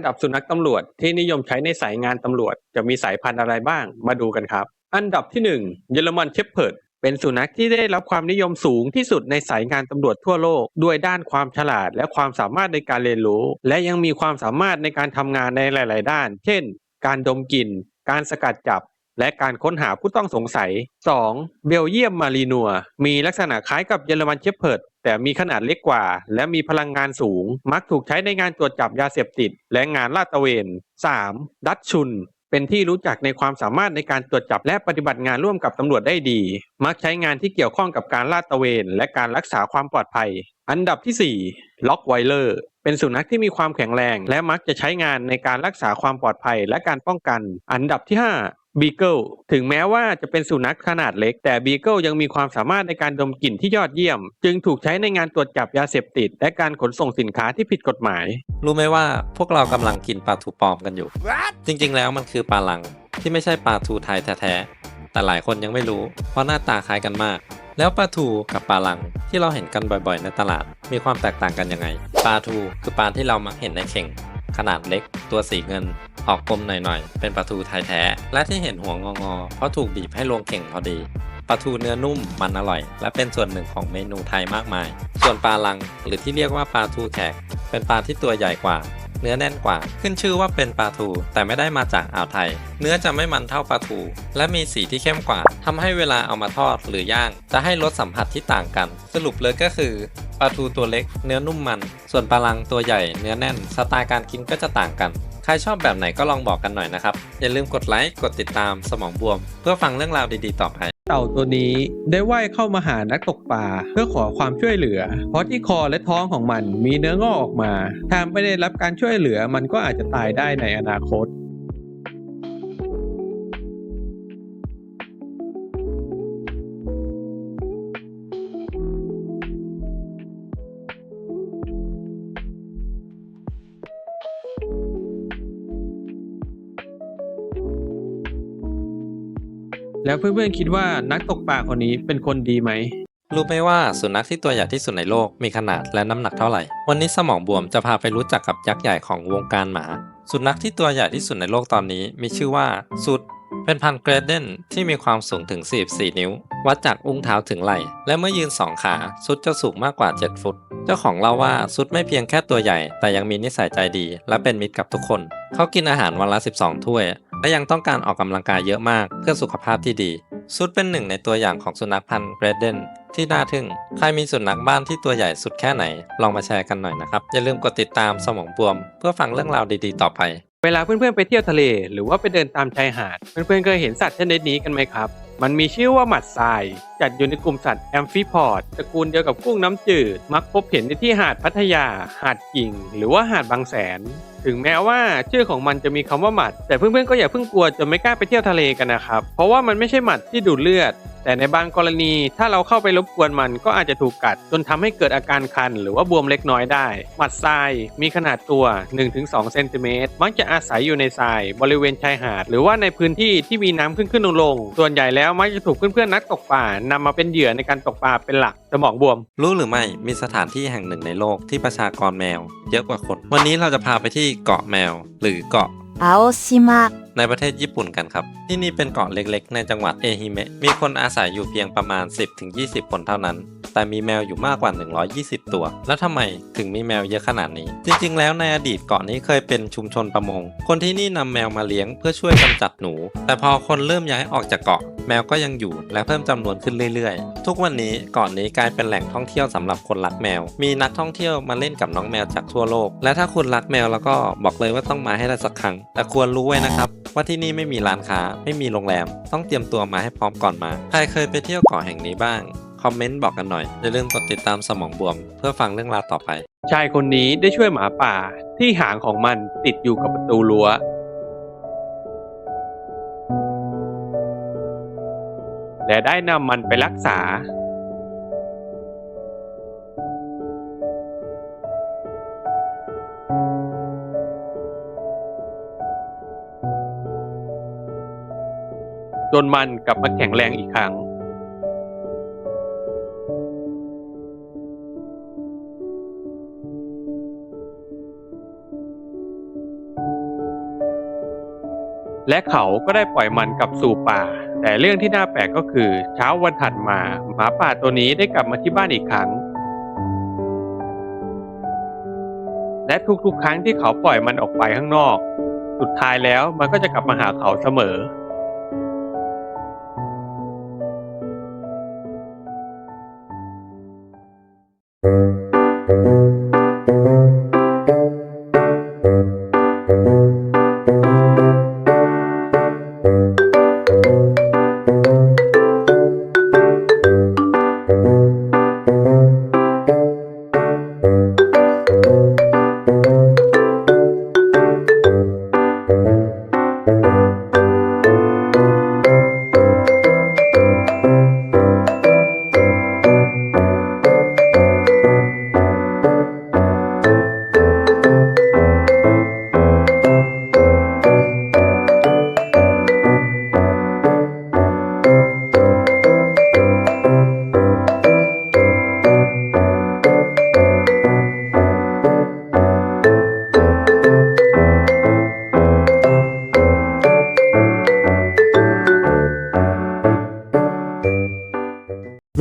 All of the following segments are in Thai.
อันดับสุนัขตำรวจที่นิยมใช้ในสายงานตำรวจจะมีสายพันธุ์อะไรบ้างมาดูกันครับ อันดับที่หนึ่งเยอรมันเชฟเพิร์ดเป็นสุนัขที่ได้รับความนิยมสูงที่สุดในสายงานตำรวจทั่วโลก ด้วยด้านความฉลาดและความสามารถในการเรียนรู้ และยังมีความสามารถในการทำงานในหลาย ๆ ด้าน เช่น การดมกลิ่น การสกัดจับ และการค้นหาผู้ต้องสงสัย 2. เบลเยียมมารีนัว มีลักษณะคล้ายกับเยอรมันเชฟเพิร์ดแต่มีขนาดเล็กกว่า และมีพลังงานสูง มักถูกใช้ในงานตรวจจับยาเสพติด และงานลาดตระเวน 3. ดัตชุน เป็นที่รู้จักในความสามารถในการตรวจจับและปฏิบัติงานร่วมกับตำรวจได้ดี มักใช้งานที่เกี่ยวข้องกับการลาดตระเวน และการรักษาความปลอดภัย อันดับที่ 4 ล็อกไวเลอร์เป็นสุนัขที่มีความแข็งแรง และมักจะใช้งานในการรักษาความปลอดภัยและการป้องกัน อันดับที่ 5 บีเกิลถึงแม้ว่าจะเป็นสุนัขขนาดเล็ก แต่บีเกิลยังมีความสามารถในการดมกลิ่นที่ยอดเยี่ยม จึงถูกใช้ในงานตรวจจับยาเสพติด และการขนส่งสินค้าที่ผิดกฎหมาย รู้ไหมว่าพวกเรากำลังกินปลาทูปลอมกันอยู่ จริง ๆ แล้วมันคือปลาลังที่ไม่ใช่ปลาทูไทยแท้ๆแต่หลายคนยังไม่รู้ เพราะหน้าตาคล้ายกันมาก แล้วปลาทูกับปลาลังที่เราเห็นกันบ่อยๆ ในตลาด มีความแตกต่างกันยังไงปลาทูคือปลาที่เรามักเห็นในเข่ง ขนาดเล็กตัวสีเงิน ออกกลมหน่อยๆ เป็นปลาทูไทยแท้ และที่เห็นหัวงอๆเพราะถูกบีบให้ลงเข่งพอดีปลาทูเนื้อนุ่มมันอร่อย และเป็นส่วนหนึ่งของเมนูไทยมากมาย ส่วนปลาลังหรือที่เรียกว่าปลาทูแขก เป็นปลาที่ตัวใหญ่กว่า เนื้อแน่นกว่า ขึ้นชื่อว่าเป็นปลาทู แต่ไม่ได้มาจากอ่าวไทย เนื้อจะไม่มันเท่าปลาทู และมีสีที่เข้มกว่าทำให้เวลาเอามาทอดหรือย่าง จะให้รสสัมผัสที่ต่างกัน สรุปเลยก็คือปลาทูตัวเล็ก เนื้อนุ่มมัน ส่วนปลาลังตัวใหญ่ เนื้อแน่น สไตล์การกินก็จะต่างกัน ใครชอบแบบไหนก็ลองบอกกันหน่อยนะครับ อย่าลืมกดไลค์กดติดตามสมองบวม เพื่อฟังเรื่องราวดีๆต่อไปเต่าตัวนี้ได้ว่ายเข้ามาหานักตกปลาเพื่อขอความช่วยเหลือ เพราะที่คอและท้องของมันมีเนื้องอกออกมาถ้าไม่ได้รับการช่วยเหลือมันก็อาจจะตายได้ในอนาคต แล้วเพื่อนๆคิดว่านักตกปลาคนนี้เป็นคนดีไหม รู้ไหมว่าสุนัขที่ตัวใหญ่ที่สุดในโลกมีขนาดและน้ำหนักเท่าไหร่ วันนี้สมองบวมจะพาไปรู้จักกับยักษ์ใหญ่ของวงการหมา สุนัขที่ตัวใหญ่ที่สุดในโลกตอนนี้มีชื่อว่าซุด เป็นพันเกรเดนที่มีความสูงถึง 44 นิ้ว วัดจากอุ้งเท้าถึงไหล่ และเมื่อยืนสองขาซุดจะสูงมากกว่า 7 ฟุต เจ้าของเล่าว่าซุดไม่เพียงแค่ตัวใหญ่ แต่ยังมีนิสัยใจดี และเป็นมิตรกับทุกคน เขากินอาหารวันละ 12 ถ้วย และยังต้องการออกกำลังกายเยอะมากเพื่อสุขภาพที่ดี ซุดเป็นหนึ่งในตัวอย่างของสุนัขพันธุ์เกรเดนที่น่าทึ่ง ใครมีสุนัขบ้านที่ตัวใหญ่สุดแค่ไหน ลองมาแชร์กันหน่อยนะครับ อย่าลืมกดติดตามสมองบวม เพื่อฟังเรื่องราวดีๆ ต่อไป เวลาเพื่อนๆไปเที่ยวทะเล หรือว่าไปเดินตามชายหาด เพื่อนๆเคยเห็นสัตว์ชนิดนี้กันไหมครับ มันมีชื่อว่าหมัดทราย จัดอยู่ในกลุ่มสัตว์แอมฟิพอดตระกูลเดียวกับกุ้งน้ำจืด มักพบเห็นในที่หาดพัทยา หาดกิ่ง หรือว่าหาดบางแสน ถึงแม้ว่าชื่อของมันจะมีคำว่าหมัด แต่เพื่อนๆก็อย่าเพิ่งกลัวจนไม่กล้าไปเที่ยวทะเลกันนะครับ เพราะว่ามันไม่ใช่หมัดที่ดูดเลือด แต่ในบางกรณีถ้าเราเข้าไปรบกวนมันก็อาจจะถูกกัด จนทำให้เกิดอาการคัน หรือว่าบวมเล็กน้อยได้ หมัดทรายมีขนาดตัว 1-2 เซนติเมตร มักจะอาศัยอยู่ในทราย บริเวณชายหาด หรือว่าในพื้นที่ที่มีน้ำขึ้นขึ้นลงลงส่วนใหญ่แล้วมักจะถูกเพื่อนๆนักตกปลานำมาเป็นเหยื่อในการตกปลาเป็นหลักสมองบวม รู้หรือไม่มีสถานที่แห่งหนึ่งในโลกที่ประชากรแมว เยอะกว่าคน วันนี้เราจะพาไปที่เกาะแมว หรือเกาะ青島ในประเทศญี่ปุ่นกันครับ ที่นี่เป็นเกาะเล็กๆ ในจังหวัดเอฮิเมะมีคนอาศัยอยู่เพียงประมาณ 10-20 คนเท่านั้น แต่มีแมวอยู่มากกว่า 120 ตัว แล้วทำไมถึงมีแมวเยอะขนาดนี้ จริงๆ แล้วในอดีตเกาะนี้เคยเป็นชุมชนประมง คนที่นี่นำแมวมาเลี้ยงเพื่อช่วยกำจัดหนู แต่พอคนเริ่มย้ายออกจากเกาะ แมวก็ยังอยู่และเพิ่มจำนวนขึ้นเรื่อยๆ ทุกวันนี้เกาะนี้กลายเป็นแหล่งท่องเที่ยวสำหรับคนรักแมว มีนักท่องเที่ยวมาเล่นกับน้องแมวจากทั่วโลก และถ้าคุณรักแมวแล้วก็บอกเลยว่าต้องมาให้ได้สักครั้ง แต่ควรรู้ไว้นะครับ ว่าที่นี่ไม่มีร้านค้า ไม่มีโรงแรม ต้องเตรียมตัวมาให้พร้อมก่อนมา ใครเคยไปเที่ยวเกาะแห่งนี้บ้าง คอมเมนต์บอกกันหน่อย อย่าลืมกดติดตามสมองบวม เพื่อฟังเรื่องราวต่อไป ชายคนนี้ได้ช่วยหมาป่าที่หางของมันติดอยู่กับประตูรั้ว และได้นำมันไปรักษาจนมันกลับมาแข็งแรงอีกครั้ง และเขาก็ได้ปล่อยมันกลับสู่ป่า แต่เรื่องที่น่าแปลกก็คือ เช้าวันถัดมา หมาป่าตัวนี้ได้กลับมาที่บ้านอีกครั้ง และทุกๆ ครั้งที่เขาปล่อยมันออกไปข้างนอก สุดท้ายแล้วมันก็จะกลับมาหาเขาเสมอ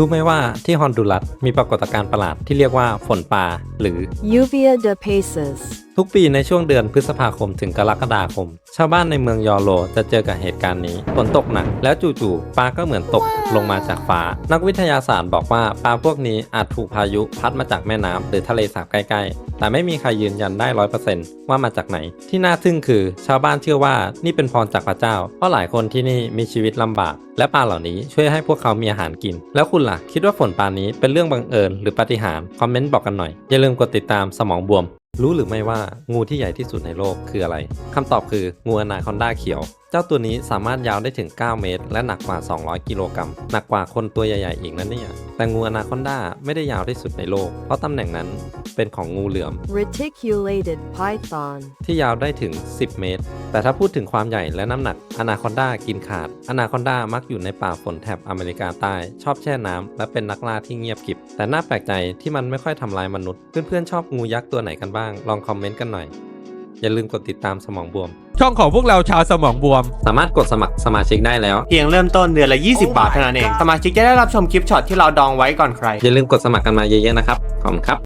รู้ไหมว่าที่ฮอนดูรัสมีปรากฏการณ์ประหลาดที่เรียกว่าฝนปลาหรือ Uvia de Paces ทุกปีในช่วงเดือนพฤษภาคมถึงกรกฎาคม ชาวบ้านในเมืองยอโลจะเจอกับเหตุการณ์นี้ฝนตกหนักแล้วจู่ๆปลาก็เหมือนตกลงมาจากฟ้า นักวิทยาศาสตร์บอกว่าปลาพวกนี้อาจถูกพายุพัดมาจากแม่น้ำหรือทะเลสาบใกล้ๆ แต่ไม่มีใครยืนยันได้ร้อยเปอร์เซนต์ว่ามาจากไหน ที่น่าทึ่งคือ ชาวบ้านเชื่อว่านี่เป็นพรจากพระเจ้า เพราะหลายคนที่นี่มีชีวิตลำบาก และปลาเหล่านี้ช่วยให้พวกเขามีอาหารกิน แล้วคุณล่ะคิดว่าฝนปลานี้เป็นเรื่องบังเอิญหรือปาฏิหาริย์คอมเมนต์บอกกันหน่อยอย่าลืมกดติดตามสมองบวม รู้หรือไม่ว่างูที่ใหญ่ที่สุดในโลกคืออะไรคำตอบคืองูอนาคอนดาเขียว เจ้าตัวนี้สามารถยาวได้ถึง 9 เมตร และหนักกว่า 200 กิโลกรัม หนักกว่าคนตัวใหญ่ๆอีกนะเนี่ย แต่งูอนาคอนดาไม่ได้ยาวที่สุดในโลก เพราะตำแหน่งนั้นเป็นของงูเหลือม Reticulated python. ที่ยาวได้ถึง 10 เมตร แต่ถ้าพูดถึงความใหญ่และน้ำหนักอนาคอนดากินขาดอนาคอนดามักอยู่ในป่าฝนแถบอเมริกาใต้ ชอบแช่น้ำและเป็นนักล่าที่เงียบกริบ แต่น่าแปลกใจที่มันไม่ค่อยทำลายมนุษย์เพื่อนๆชอบงูยักษ์ตัวไหนกันบ้าง ลองคอมเมนต์กันหน่อย อย่าลืมกดติดตามสมองบวม ช่องของพวกเราชาวสมองบวม สามารถกดสมัครสมาชิกได้แล้ว เพียงเริ่มต้นเดือนละ 20 บาทเท่านั้นเอง สมาชิกจะได้รับชมคลิปช็อตที่เราดองไว้ก่อนใคร อย่าลืมกดสมัครกันมาเยอะๆนะครับ ขอบคุณครับ